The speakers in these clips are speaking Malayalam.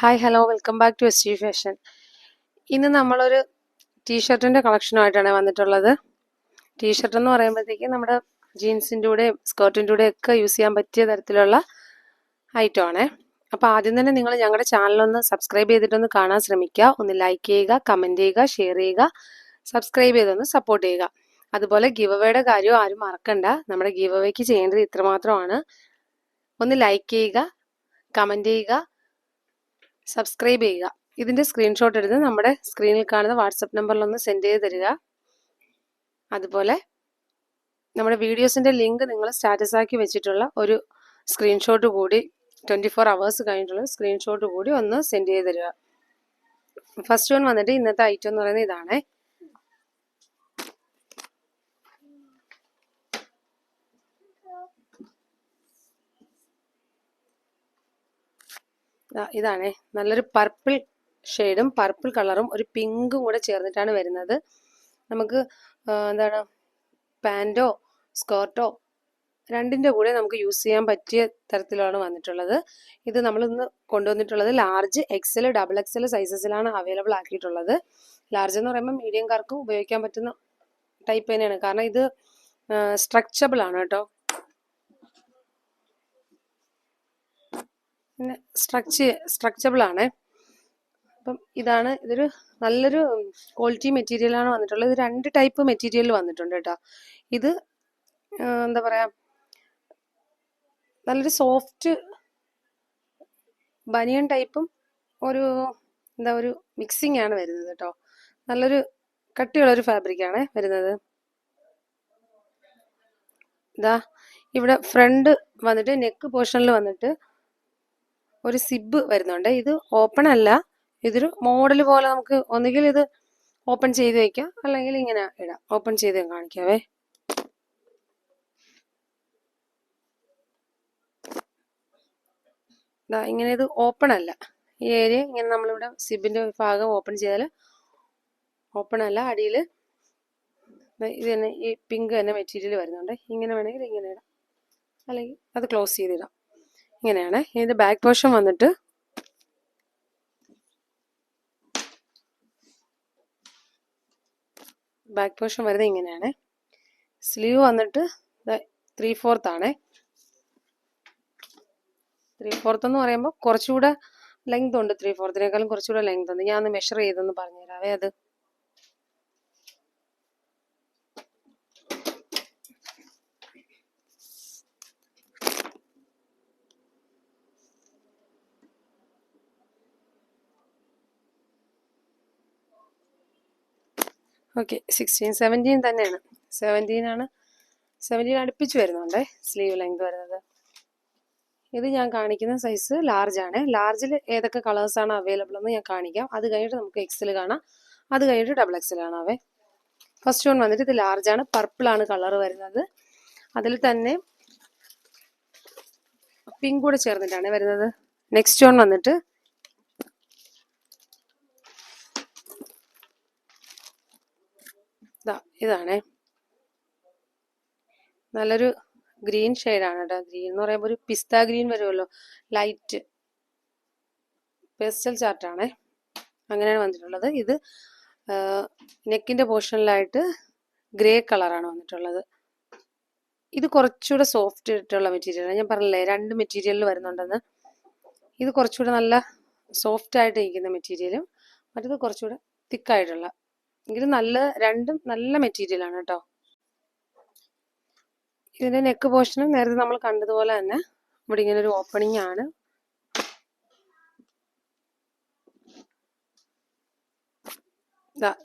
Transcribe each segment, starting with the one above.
Hi hello welcome back to S G fashion ഇന്ന് നമ്മളൊരു ടീഷർട്ടിന്റെ കളക്ഷനുമായിട്ടാണ് വന്നിട്ടുള്ളത്. ടീഷർട്ട് എന്ന് പറയുമ്പോഴത്തേക്ക് നമ്മുടെ ജീൻസിന്റെ കൂടെയും സ്കേർട്ടിന്റെ കൂടെ ഒക്കെ യൂസ് ചെയ്യാൻ പറ്റിയ തരത്തിലുള്ള ഐറ്റം ആണേ. അപ്പോൾ ആദ്യം തന്നെ നിങ്ങൾ ഞങ്ങളുടെ ചാനലൊന്ന് സബ്സ്ക്രൈബ് ചെയ്തിട്ടൊന്ന് കാണാൻ ശ്രമിക്കുക. ഒന്ന് ലൈക്ക് ചെയ്യുക കമന്റ് ചെയ്യുക ഷെയർ ചെയ്യുക സബ്സ്ക്രൈബ് ചെയ്തൊന്ന് സപ്പോർട്ട് ചെയ്യുക. അതുപോലെ ഗിവ് അവയുടെ കാര്യവും ആരും മറക്കണ്ട. നമ്മുടെ ഗിവ് അവയ്ക്ക് ചെയ്യേണ്ടത് ഇത്രമാത്രമാണ്. ഒന്ന് ലൈക്ക് ചെയ്യുക കമന്റ് ചെയ്യുക സബ്സ്ക്രൈബ് ചെയ്യുക. ഇതിന്റെ സ്ക്രീൻഷോട്ട് എടുത്ത് നമ്മുടെ സ്ക്രീനിൽ കാണുന്ന വാട്സപ്പ് നമ്പറിൽ ഒന്ന് സെൻഡ് ചെയ്ത് തരിക. അതുപോലെ നമ്മുടെ വീഡിയോസിന്റെ ലിങ്ക് നിങ്ങൾ സ്റ്റാറ്റസ് ആക്കി വെച്ചിട്ടുള്ള ഒരു സ്ക്രീൻഷോട്ട് കൂടി ട്വന്റി ഫോർ അവേഴ്സ് കഴിഞ്ഞിട്ടുള്ള സ്ക്രീൻഷോട്ട് കൂടി ഒന്ന് സെൻഡ് ചെയ്ത് തരിക. ഫസ്റ്റ് വൺ വന്നിട്ട് ഇന്നത്തെ ഐറ്റം എന്ന് പറയുന്നത് ഇതാണ്. ഇതാണ്. നല്ലൊരു പർപ്പിൾ ഷെയ്ഡും പർപ്പിൾ കളറും ഒരു പിങ്കും കൂടെ ചേർന്നിട്ടാണ് വരുന്നത്. നമുക്ക് എന്താണ് പാന്റോ സ്കേർട്ടോ രണ്ടിന്റെ കൂടെ നമുക്ക് യൂസ് ചെയ്യാൻ പറ്റിയ തരത്തിലാണ് വന്നിട്ടുള്ളത്. ഇത് നമ്മൾ ഇന്ന് കൊണ്ടുവന്നിട്ടുള്ളത് ലാർജ് എക്സൽ ഡബിൾ എക്സൽ സൈസസിലാണ് അവൈലബിൾ ആക്കിയിട്ടുള്ളത്. ലാർജ് എന്ന് പറയുമ്പോൾ മീഡിയംകാർക്കും ഉപയോഗിക്കാൻ പറ്റുന്ന ടൈപ്പ് തന്നെയാണ്. കാരണം ഇത് സ്ട്രക്ചബിൾ ആണ് കേട്ടോ. പിന്നെ സ്ട്രക്ച് സ്ട്രക്ചബിൾ ആണ്. അപ്പം ഇതാണ് ഇതൊരു നല്ലൊരു ക്വാളിറ്റി മെറ്റീരിയൽ ആണ് വന്നിട്ടുള്ളത്. ഇത് രണ്ട് ടൈപ്പ് മെറ്റീരിയൽ വന്നിട്ടുണ്ട് കേട്ടോ. ഇത് എന്താ പറയാ നല്ലൊരു സോഫ്റ്റ് ബനിയൻ ടൈപ്പും ഒരു എന്താ ഒരു മിക്സിംഗ് ആണ് വരുന്നത് കേട്ടോ. നല്ലൊരു കട്ടിയുള്ള ഒരു ഫാബ്രിക് ആണ് വരുന്നത്. ഇതാ ഇവിടെ ഫ്രണ്ട് വന്നിട്ട് നെക്ക് പോർഷനിൽ വന്നിട്ട് ഒരു സിബ് വരുന്നുണ്ട്. ഇത് ഓപ്പൺ അല്ല. ഇതൊരു മോഡൽ പോലെ നമുക്ക് ഒന്നുകിൽ ഇത് ഓപ്പൺ ചെയ്ത് വെക്കാം. അല്ലെങ്കിൽ ഇങ്ങനെ ഇടാം. ഓപ്പൺ ചെയ്ത് കാണിക്കാവേ ഇങ്ങനെ ഇത് ഓപ്പൺ അല്ല. ഈ ഏരിയ ഇങ്ങനെ നമ്മളിവിടെ സിബിന്റെ ഭാഗം ഓപ്പൺ ചെയ്താൽ ഓപ്പൺ അല്ല. അടിയിൽ ഇത് തന്നെ ഈ പിങ്ക് തന്നെ മെറ്റീരിയൽ വരുന്നുണ്ട്. ഇങ്ങനെ വേണമെങ്കിൽ ഇങ്ങനെ ഇടാം. അല്ലെങ്കിൽ അത് ക്ലോസ് ചെയ്തിടാം ഇങ്ങനെയാണ്. ഇതിന്റെ ബാക്ക് പോർഷൻ വന്നിട്ട് ബാക്ക് പോർഷൻ വരുന്നത് ഇങ്ങനെയാണ്. സ്ലീവ് വന്നിട്ട് ത്രീ ഫോർത്ത് ആണ്. ത്രീ ഫോർത്ത് എന്ന് പറയുമ്പോൾ കുറച്ചുകൂടെ ലെങ്ത് ഉണ്ട് ത്രീ ഫോർത്തിനേക്കാളും കുറച്ചുകൂടെ ലെങ്ത് ഉണ്ട്. ഞാൻ ഒന്ന് മെഷർ ചെയ്തൊന്ന് പറഞ്ഞുതരാവേ അത്. ഓക്കെ സിക്സ്റ്റീൻ സെവന്റീൻ തന്നെയാണ് സെവന്റീൻ ആണ്. സെവന്റീൻ അടുപ്പിച്ച് വരുന്നുണ്ടേ സ്ലീവ് ലെങ്ത് വരുന്നത്. ഇത് ഞാൻ കാണിക്കുന്ന സൈസ് ലാർജ് ആണ്. ലാർജിൽ ഏതൊക്കെ കളേഴ്സാണ് അവൈലബിൾ എന്ന് ഞാൻ കാണിക്കാം. അത് കഴിഞ്ഞിട്ട് നമുക്ക് എക്സൽ കാണാം. അത് കഴിഞ്ഞിട്ട് ഡബിൾ എക്സൽ കാണാവേ. ഫസ്റ്റ് വൺ വന്നിട്ട് ഇത് ലാർജ് ആണ്. പർപ്പിൾ ആണ് കളർ വരുന്നത്. അതിൽ തന്നെ പിങ്ക് കൂടെ ചേർന്നിട്ടാണ് വരുന്നത്. നെക്സ്റ്റ് വൺ വന്നിട്ട് ഇതാണേ. നല്ലൊരു ഗ്രീൻ ഷെയ്ഡാണ് കേട്ടോ ഗ്രീൻ എന്ന് പറയുമ്പോൾ ഒരു പിസ്ത ഗ്രീൻ വരുമല്ലോ ലൈറ്റ്. പേസ്റ്റൽ ചാർട്ടാണേ. അങ്ങനെയാണ് വന്നിട്ടുള്ളത്. ഇത് നെക്കിന്റെ പോർഷനിലായിട്ട് ഗ്രേ കളറാണ് വന്നിട്ടുള്ളത്. ഇത് കുറച്ചുകൂടെ സോഫ്റ്റ് ആയിട്ടുള്ള മെറ്റീരിയലാണ്. ഞാൻ പറഞ്ഞില്ലേ രണ്ട് മെറ്റീരിയലിൽ വരുന്നുണ്ടെന്ന്. ഇത് കുറച്ചുകൂടെ നല്ല സോഫ്റ്റ് ആയിട്ട് ഇരിക്കുന്ന മെറ്റീരിയലും മറ്റത് കുറച്ചുകൂടെ തിക്കായിട്ടുള്ള ഇത് നല്ല രണ്ടും നല്ല മെറ്റീരിയൽ ആണ് കേട്ടോ ഇതിന്റെ നെക്ക് പോർഷനും നേരത്തെ നമ്മൾ കണ്ടതുപോലെ തന്നെ ഇവിടെ ഇങ്ങനെ ഒരു ഓപ്പണിംഗ് ആണ്.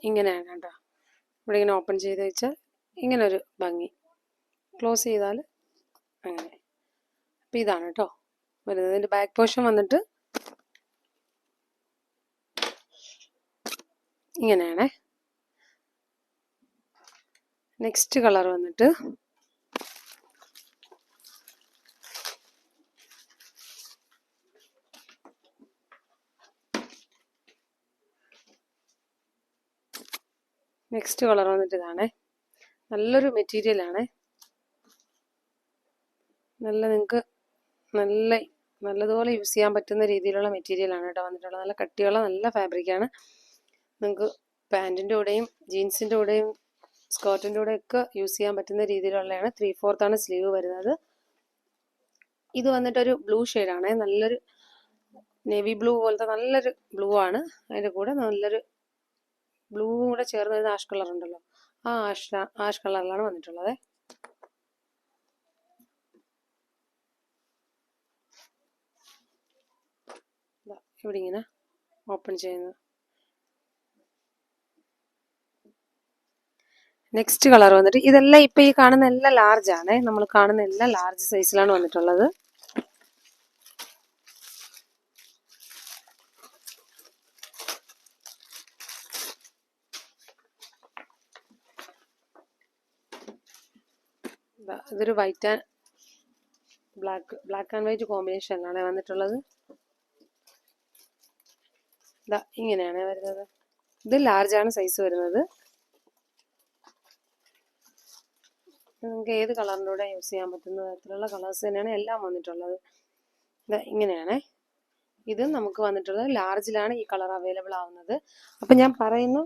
ഇങ്ങനെയാണ് കേട്ടോ ഇവിടെ ഇങ്ങനെ ഓപ്പൺ ചെയ്ത് വെച്ചാൽ ഇങ്ങനെ ഒരു ഭംഗി. ക്ലോസ് ചെയ്താൽ അങ്ങനെ. അപ്പം ഇതാണ് കേട്ടോ വരുന്നത്. ഇതിന്റെ ബാക്ക് പോർഷൻ വന്നിട്ട് ഇങ്ങനെയാണേ. നെക്സ്റ്റ് കളർ വന്നിട്ട്. നെക്സ്റ്റ് കളർ വന്നിട്ട് ഇതാണേ. നല്ലൊരു മെറ്റീരിയൽ ആണ്. നല്ല നിങ്ങൾക്ക് നല്ല നല്ലതുപോലെ യൂസ് ചെയ്യാൻ പറ്റുന്ന രീതിയിലുള്ള മെറ്റീരിയലാണ് കേട്ടോ വന്നിട്ടുള്ളത്. നല്ല കട്ടിയുള്ള നല്ല ഫാബ്രിക്കാണ് നിങ്ങൾക്ക് പാന്റിന്റെ കൂടെയും ജീൻസിന്റെ കൂടെയും സ്കേർട്ടിന്റെ കൂടെ ഒക്കെ യൂസ് ചെയ്യാൻ പറ്റുന്ന രീതിയിലുള്ളതാണ് ത്രീ ഫോർത്താണ് സ്ലീവ് വരുന്നത്. ഇത് വന്നിട്ടൊരു ബ്ലൂ ഷെയ്ഡാണ് നല്ലൊരു നേവി ബ്ലൂ പോലത്തെ നല്ലൊരു ബ്ലൂ ആണ്. അതിന്റെ കൂടെ നല്ലൊരു ബ്ലൂ കൂടെ ചേർന്ന് വരുന്ന ആഷ് കളർ ഉണ്ടല്ലോ. ആ ആഷ് ആഷ് കളറിലാണ് വന്നിട്ടുള്ളത്. ഇവിടെ ഇങ്ങനെ ഓപ്പൺ ചെയ്യുന്നത് നെക്സ്റ്റ് കളർ വന്നിട്ട് ഇതെല്ലാം ഇപ്പൊ ഈ കാണുന്ന എല്ലാം ലാർജ് ആണ്. നമ്മൾ കാണുന്ന എല്ലാം ലാർജ് സൈസിലാണ് വന്നിട്ടുള്ളത്. ഇതൊരു white and black black and white കോമ്പിനേഷനിലാണ് വന്നിട്ടുള്ളത്. ദാ ഇങ്ങനെയാണ് വരുന്നത്. ഇത് ലാർജ് ആണ് സൈസ് വരുന്നത്. നിങ്ങൾക്ക് ഏത് കളറിന്റെ കൂടെ യൂസ് ചെയ്യാൻ പറ്റുന്ന തരത്തിലുള്ള കളേഴ്സ് തന്നെയാണ് എല്ലാം വന്നിട്ടുള്ളത്. ഇതാ ഇങ്ങനെയാണേ. ഇത് നമുക്ക് വന്നിട്ടുള്ളത് ലാർജിലാണ് ഈ കളർ അവൈലബിൾ ആവുന്നത്. അപ്പം ഞാൻ പറയുന്ന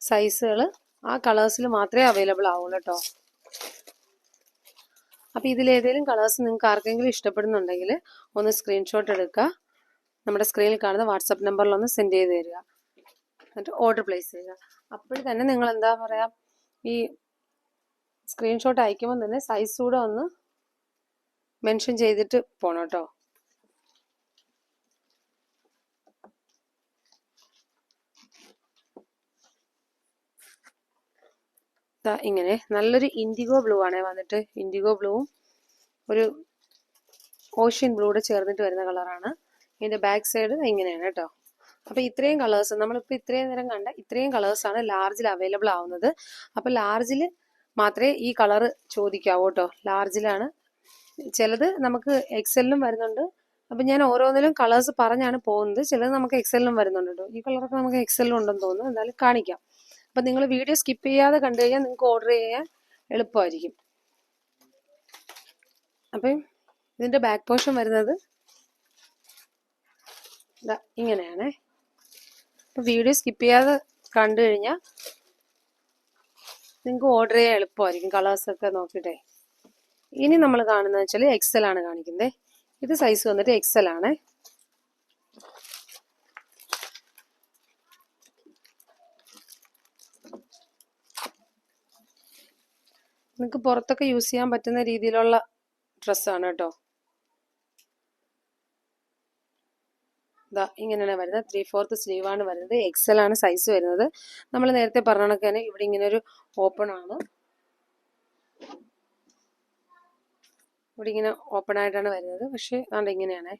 സൈസുകൾ ആ കളേഴ്സിൽ മാത്രമേ അവൈലബിൾ ആവുള്ളൂ കേട്ടോ അപ്പോൾ ഇതിലേതെങ്കിലും കളേഴ്സ് നിങ്ങൾക്ക് ആർക്കെങ്കിലും ഇഷ്ടപ്പെടുന്നുണ്ടെങ്കിൽ ഒന്ന് സ്ക്രീൻഷോട്ട് എടുക്കുക. നമ്മുടെ സ്ക്രീനിൽ കാണുന്ന വാട്സപ്പ് നമ്പറിൽ ഒന്ന് സെൻഡ് ചെയ്ത് തരിക. എന്നിട്ട് ഓർഡർ പ്ലേസ് ചെയ്യുക. അപ്പോൾ തന്നെ നിങ്ങൾ എന്താ പറയുക ഈ സ്ക്രീൻഷോട്ട് അയക്കുമ്പോൾ തന്നെ സൈസ് കൂടെ ഒന്ന് മെൻഷൻ ചെയ്തിട്ട് പോണം കേട്ടോ ഇങ്ങനെ നല്ലൊരു ഇൻഡിഗോ ബ്ലൂ ആണ് വന്നിട്ട്. ഇൻഡിഗോ ബ്ലൂവും ഒരു ഓഷ്യൻ ബ്ലൂടെ ചേർന്നിട്ട് വരുന്ന കളറാണ് ഇതിന്റെ ബാക്ക് സൈഡ് ഇങ്ങനെയാണ് കേട്ടോ അപ്പോൾ ഇത്രയും കളേഴ്സ് നമ്മളിപ്പോൾ ഇത്രയും നേരം കണ്ട ഇത്രയും കളേഴ്സ് ആണ് ലാർജിൽ അവൈലബിൾ ആവുന്നത്. അപ്പോൾ ലാർജിൽ മാത്രമേ ഈ കളർ ചോദിക്കാവൂ കേട്ടോ. ലാർജിലാണ്. ചിലത് നമുക്ക് എക്സലിലും വരുന്നുണ്ട്. അപ്പം ഞാൻ ഓരോന്നിലും കളേഴ്സ് പറഞ്ഞാണ് പോകുന്നത്. ചിലത് നമുക്ക് എക്സലിലും വരുന്നുണ്ട് കേട്ടോ. ഈ കളറൊക്കെ നമുക്ക് എക്സലിലും ഉണ്ടെന്ന് തോന്നുന്നു. എന്തായാലും കാണിക്കാം. അപ്പം നിങ്ങൾ വീഡിയോ സ്കിപ്പ് ചെയ്യാതെ കണ്ടു കഴിഞ്ഞാൽ നിങ്ങൾക്ക് ഓർഡർ ചെയ്യാൻ എളുപ്പമായിരിക്കും. അപ്പം ഇതിന്റെ ബാക്ക് പോർഷൻ വരുന്നത് ഇങ്ങനെയാണേ. അപ്പം വീഡിയോ സ്കിപ്പ് ചെയ്യാതെ കണ്ടു കഴിഞ്ഞാൽ നിങ്ങൾക്ക് ഓർഡർ ചെയ്യാൻ എളുപ്പമായിരിക്കും. കളേഴ്സ് ഒക്കെ നോക്കിയിട്ടേ. ഇനി നമ്മൾ കാണുന്നത് വെച്ചാൽ എക്സൽ ആണ് കാണിക്കുന്നത്. ഇത് സൈസ് വന്നിട്ട് എക്സൽ ആണ്. നിങ്ങൾക്ക് പുറത്തൊക്കെ യൂസ് ചെയ്യാൻ പറ്റുന്ന രീതിയിലുള്ള ഡ്രസ്സാണ് കേട്ടോ. ഇതാ ഇങ്ങനെയാണ് വരുന്നത്. ത്രീ ഫോർത്ത് സ്ലീവ് ആണ് വരുന്നത്. എക്സൽ ആണ് സൈസ് വരുന്നത്. നമ്മൾ നേരത്തെ പറഞ്ഞ കണക്ക് തന്നെ ഇവിടെ ഇങ്ങനെ ഒരു ഓപ്പൺ ആണ്. ഇവിടെ ഇങ്ങനെ ഓപ്പൺ ആയിട്ടാണ് വരുന്നത്. പക്ഷേ അതുകൊണ്ട് ഇങ്ങനെയാണ്.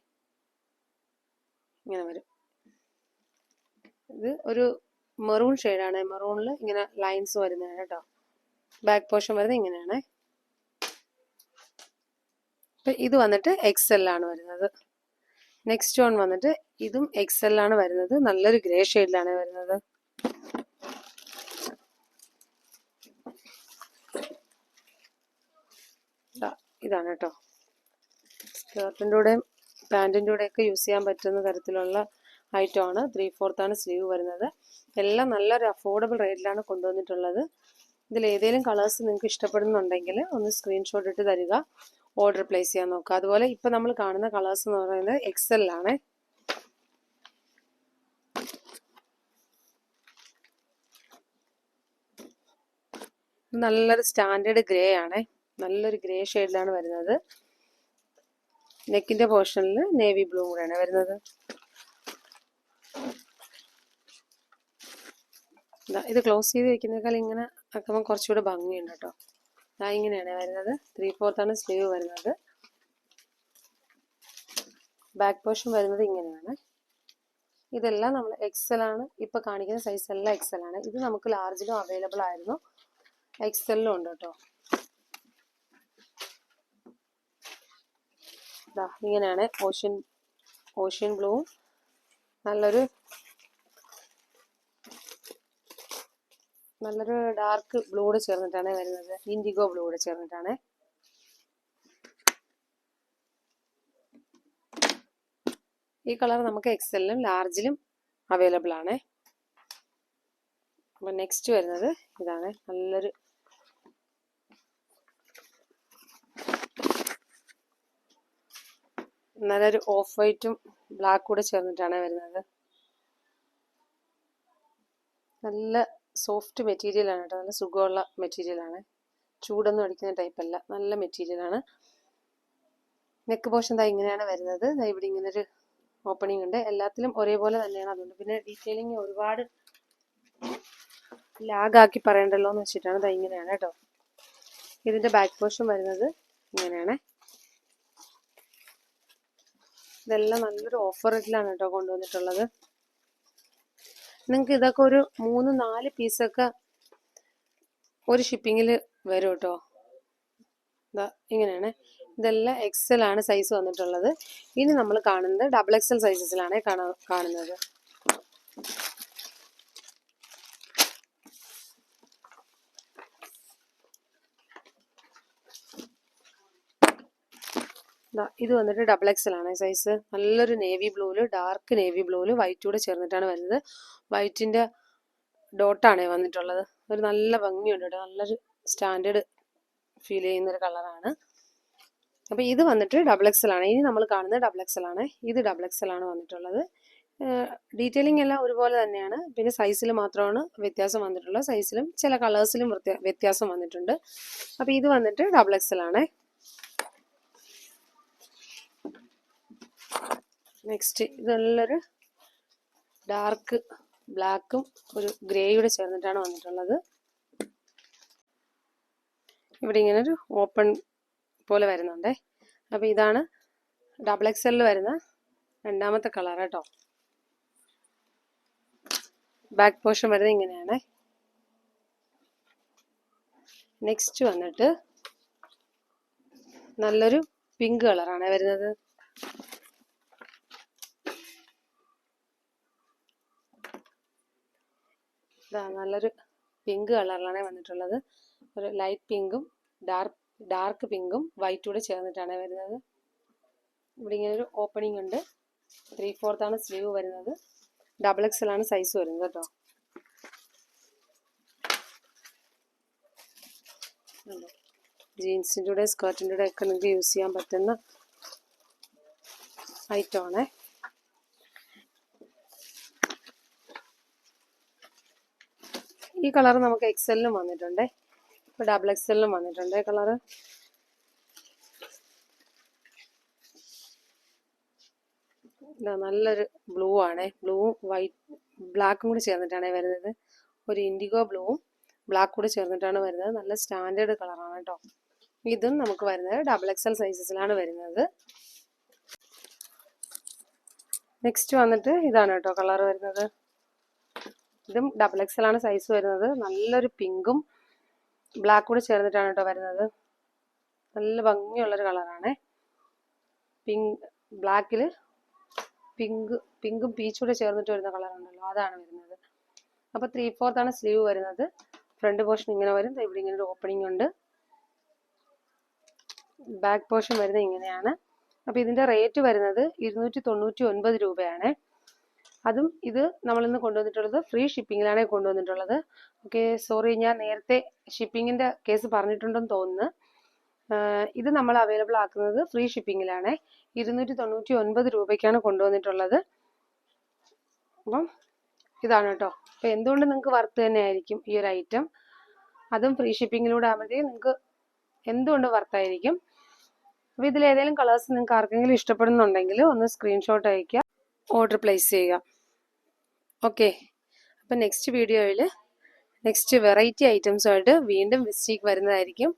ഇങ്ങനെ വരും. ഇത് ഒരു മെറൂൺ ഷെയ്ഡാണ് മെറൂണിൽ ഇങ്ങനെ ലൈൻസ് വരുന്നതാണ് കേട്ടോ. ബാക്ക് പോർഷൻ വരുന്നത് ഇങ്ങനെയാണ്. ഇത് വന്നിട്ട് എക്സൽ ആണ് വരുന്നത്. നെക്സ്റ്റ് വൺ വന്നിട്ട് ഇതും എക്സൽ ആണ് വരുന്നത്. നല്ലൊരു ഗ്രേ ഷെയ്ഡിലാണ് വരുന്നത്. ഇതാണ് കേട്ടോ സ്കേർട്ടിന്റെ കൂടെയും പാന്റിന്റെ കൂടെയൊക്കെ യൂസ് ചെയ്യാൻ പറ്റുന്ന തരത്തിലുള്ള ഐറ്റം ആണ്. ത്രീ ഫോർത്താണ് സ്ലീവ് വരുന്നത്. എല്ലാം നല്ലൊരു അഫോർഡബിൾ റേറ്റിലാണ് കൊണ്ടുവന്നിട്ടുള്ളത്. ഇതിൽ ഏതെങ്കിലും കളേഴ്സ് നിങ്ങൾക്ക് ഇഷ്ടപ്പെടുന്നുണ്ടെങ്കിൽ ഒന്ന് സ്ക്രീൻഷോട്ട് ഇട്ട് തരിക. ഓർഡർ പ്ലേസ് ചെയ്യാൻ നോക്കുക. അതുപോലെ ഇപ്പം നമ്മൾ കാണുന്ന കളേഴ്സ് എന്ന് പറയുന്നത് എക്സലിലാണ് നല്ലൊരു സ്റ്റാൻഡേർഡ് ഗ്രേ ആണ്. നല്ലൊരു ഗ്രേ ഷെയ്ഡിലാണ് വരുന്നത്. നെക്കിന്റെ പോർഷനിൽ നേവി ബ്ലൂ കൂടെയാണ് വരുന്നത്. ഇത് ക്ലോസ് ചെയ്ത് വെക്കുന്നേക്കാൾ ഇങ്ങനെ ആക്കുമ്പോൾ കുറച്ചുകൂടെ ഭംഗിയുണ്ട് കേട്ടോ. ഇങ്ങനെയാണ് വരുന്നത്. ത്രീ ഫോർത്ത് ആണ് സ്ലീവ് വരുന്നത്. ബാക്ക് പോർഷൻ വരുന്നത് ഇങ്ങനെയാണ്. ഇതെല്ലാം നമ്മൾ എക്സൽ ആണ്. ഇപ്പോൾ കാണിക്കുന്ന സൈസ് എല്ലാം എക്സൽ ആണ്. ഇത് നമുക്ക് ലാർജിലും അവൈലബിൾ ആയിരുന്നു. എക്സലിലും ഉണ്ട് കേട്ടോ. ഇങ്ങനെയാണ്. ഓഷ്യൻ ഓഷ്യൻ ബ്ലൂവും നല്ലൊരു നല്ലൊരു ഡാർക്ക് ബ്ലൂഡ് ചേർന്നിട്ടാണ് വരുന്നത്. ഇൻഡിഗോ ബ്ലൂഡ് ചേർന്നിട്ടാണ്. ഈ കളർ നമുക്ക് എക്സലിലും ലാർജിലും അവൈലബിൾ ആണ്. അപ്പം നെക്സ്റ്റ് വരുന്നത് ഇതാണ്. നല്ലൊരു നല്ലൊരു ഓഫ് വൈറ്റും ബ്ലാക്ക് കൂടെ ചേർന്നിട്ടാണ് വരുന്നത്. നല്ല സോഫ്റ്റ് മെറ്റീരിയലാണ് കേട്ടോ. നല്ല സുഖമുള്ള മെറ്റീരിയലാണ് ചൂടൊന്നും അടിക്കുന്ന ടൈപ്പ് അല്ല. നല്ല മെറ്റീരിയലാണ് നെക്ക് പോർഷൻ ദാ ഇങ്ങനെയാണ് വരുന്നത്. ദാ ഇവിടെ ഇങ്ങനൊരു ഓപ്പണിംഗ് ഉണ്ട്. എല്ലാത്തിലും ഒരേപോലെ തന്നെയാണ് അതുകൊണ്ട്. പിന്നെ ഡീറ്റെയിലിംഗ് ഒരുപാട് ലാഗ് ആക്കി പറയണ്ടല്ലോ എന്ന് വെച്ചിട്ടാണ് ദാ ഇങ്ങനെയാണ് കേട്ടോ. ഇതിന്റെ ബാക്ക് പോർഷൻ വരുന്നത് ഇങ്ങനെയാണ്. ഇതെല്ലാം നല്ലൊരു ഓഫർ റേറ്റിലാണ് കേട്ടോ കൊണ്ടുവന്നിട്ടുള്ളത്. നിങ്ങൾക്ക് ഇതൊക്കെ ഒരു മൂന്ന് നാല് പീസൊക്കെ ഒരു ഷിപ്പിങ്ങിൽ വരും കേട്ടോ ഇങ്ങനെയാണ്. ഇതെല്ലാം എക്സൽ ആണ് സൈസ് വന്നിട്ടുള്ളത്. ഇനി നമ്മൾ കാണുന്നത് ഡബിൾ എക്സൽ സൈസസിലാണ് കാണുന്നത്. ഇത് വന്നിട്ട് ഡബിൾ എക്സൽ ആണ്. സൈസ് നല്ലൊരു നേവി ബ്ലൂവിൽ ഡാർക്ക് നേവി ബ്ലൂവിൽ വൈറ്റ് കൂടെ ചേർന്നിട്ടാണ് വരുന്നത്. വൈറ്റിന്റെ ഡോട്ടാണ് വന്നിട്ടുള്ളത്. ഒരു നല്ല ഭംഗിയുണ്ട് കേട്ടോ. നല്ലൊരു സ്റ്റാൻഡേർഡ് ഫീൽ ചെയ്യുന്നൊരു കളറാണ് അപ്പോൾ ഇത് വന്നിട്ട് ഡബിൾ എക്സൽ ആണ്. ഇനി നമ്മൾ കാണുന്നത് ഡബിൾ എക്സൽ ആണ്. ഇത് ഡബിൾ എക്സൽ ആണ് വന്നിട്ടുള്ളത്. ഡീറ്റെയിലിംഗ് എല്ലാം ഒരുപോലെ തന്നെയാണ്. പിന്നെ സൈസിൽ മാത്രമാണ് വ്യത്യാസം വന്നിട്ടുള്ളത്. സൈസിലും ചില കളേഴ്സിലും വ്യത്യാസം വന്നിട്ടുണ്ട്. അപ്പോൾ ഇത് വന്നിട്ട് ഡബിൾ എക്സൽ ആണ്. നെക്സ്റ്റ് നല്ലൊരു ഡാർക്ക് ബ്ലാക്കും ഒരു ഗ്രേയുടെ ചേർന്നിട്ടാണ് വന്നിട്ടുള്ളത്. ഇവിടെ ഇങ്ങനെ ഒരു ഓപ്പൺ പോലെ വരുന്നുണ്ടേ. അപ്പോൾ ഇതാണ് ഡബിൾ എക്സ് എല്ലിൽ വരുന്ന രണ്ടാമത്തെ കളർ കേട്ടോ. ബാക്ക് പോർഷൻ വരുന്നത് ഇങ്ങനെയാണ്. നെക്സ്റ്റ് വന്നിട്ട് നല്ലൊരു പിങ്ക് കളറാണ് വരുന്നത്. നല്ലൊരു പിങ്ക് കളറിലാണ് വന്നിട്ടുള്ളത്. ഒരു ലൈറ്റ് പിങ്കും ഡാർക്ക് ഡാർക്ക് പിങ്കും വൈറ്റും കൂടെ ചേർന്നിട്ടാണ് വരുന്നത്. ഇവിടെ ഇങ്ങനെ ഒരു ഓപ്പണിംഗ് ഉണ്ട്. ത്രീ ആണ് സ്ലീവ് വരുന്നത്. ഡബിൾ എക്സൽ ആണ് സൈസ് വരുന്നത് കേട്ടോ. ജീൻസിന്റെ കൂടെ സ്കേർട്ടിന്റെ കൂടെ ഒക്കെ നിങ്ങൾക്ക് യൂസ് ചെയ്യാൻ പറ്റുന്ന ഐറ്റമാണേ ഈ കളർ നമുക്ക് എക്സലിലും വന്നിട്ടുണ്ട്. ഇപ്പൊ ഡബിൾ എക്സലിലും വന്നിട്ടുണ്ട്. കളർ നല്ലൊരു ബ്ലൂ ആണ്. ബ്ലൂ വൈറ്റ് ബ്ലാക്കും കൂടി ചേർന്നിട്ടാണ് വരുന്നത്. ഒരു ഇൻഡിഗോ ബ്ലൂവും ബ്ലാക്ക് കൂടി ചേർന്നിട്ടാണ് വരുന്നത്. നല്ല സ്റ്റാൻഡേർഡ് കളറാണ് കേട്ടോ ഇതും നമുക്ക് വരുന്നത് ഡബിൾ എക്സൽ സൈസസിലാണ് വരുന്നത്. നെക്സ്റ്റ് വന്നിട്ട് ഇതാണ് കേട്ടോ കളർ വരുന്നത്. ഇതും ഡബിൾ എക്സൽ ആണ് സൈസ് വരുന്നത്. നല്ലൊരു പിങ്കും ബ്ലാക്ക് കൂടെ ചേർന്നിട്ടാണ് കേട്ടോ വരുന്നത്. നല്ല ഭംഗിയുള്ളൊരു കളറാണ് പിങ്ക് ബ്ലാക്കിൽ പിങ്ക് പിങ്കും പീച്ചും കൂടെ ചേർന്നിട്ട് വരുന്ന കളറുണ്ടല്ലോ അതാണ് വരുന്നത്. അപ്പോൾ ത്രീ ആണ് സ്ലീവ് വരുന്നത്. ഫ്രണ്ട് പോർഷൻ ഇങ്ങനെ വരും. ഇവിടെ ഇങ്ങനെ ഒരു ഓപ്പണിംഗ് ഉണ്ട്. ബാക്ക് പോർഷൻ വരുന്നത് ഇങ്ങനെയാണ്. അപ്പോൾ ഇതിന്റെ റേറ്റ് വരുന്നത് ഇരുന്നൂറ്റി തൊണ്ണൂറ്റി ഒൻപത് രൂപയാണ്. അതും ഇത് നമ്മളിന്ന് കൊണ്ടുവന്നിട്ടുള്ളത് ഫ്രീ ഷിപ്പിങ്ങിലാണ് കൊണ്ടുവന്നിട്ടുള്ളത്. ഓക്കെ സോറി ഞാൻ നേരത്തെ ഷിപ്പിങ്ങിന്റെ കേസ് പറഞ്ഞിട്ടുണ്ടെന്ന് തോന്നുന്നു. ഇത് നമ്മൾ അവൈലബിൾ ആക്കുന്നത് ഫ്രീ ഷിപ്പിങ്ങിലാണ് ഇരുന്നൂറ്റി തൊണ്ണൂറ്റി ഒൻപത് രൂപയ്ക്കാണ് കൊണ്ടുവന്നിട്ടുള്ളത്. അപ്പം ഇതാണ് കേട്ടോ അപ്പം എന്തുകൊണ്ട് നിങ്ങൾക്ക് വർത്ത് തന്നെ ആയിരിക്കും ഈ ഒരു ഐറ്റം അതും ഫ്രീ ഷിപ്പിങ്ങിലൂടെ ആകുമ്പോഴത്തേക്കും നിങ്ങൾക്ക് എന്തുകൊണ്ട് വർത്തായിരിക്കും അപ്പോൾ ഇതിൽ ഏതെങ്കിലും കളേഴ്സ് നിങ്ങൾക്ക് ആർക്കെങ്കിലും ഇഷ്ടപ്പെടുന്നുണ്ടെങ്കിൽ ഒന്ന് സ്ക്രീൻഷോട്ട് അയക്കുക ഓർഡർ പ്ലേസ് ചെയ്യുക. ഓക്കെ. അപ്പം നെക്സ്റ്റ് വീഡിയോയിൽ നെക്സ്റ്റ് വെറൈറ്റി ഐറ്റംസുമായിട്ട് വീണ്ടും വിസ്റ്റീക്ക് വരുന്നതായിരിക്കും.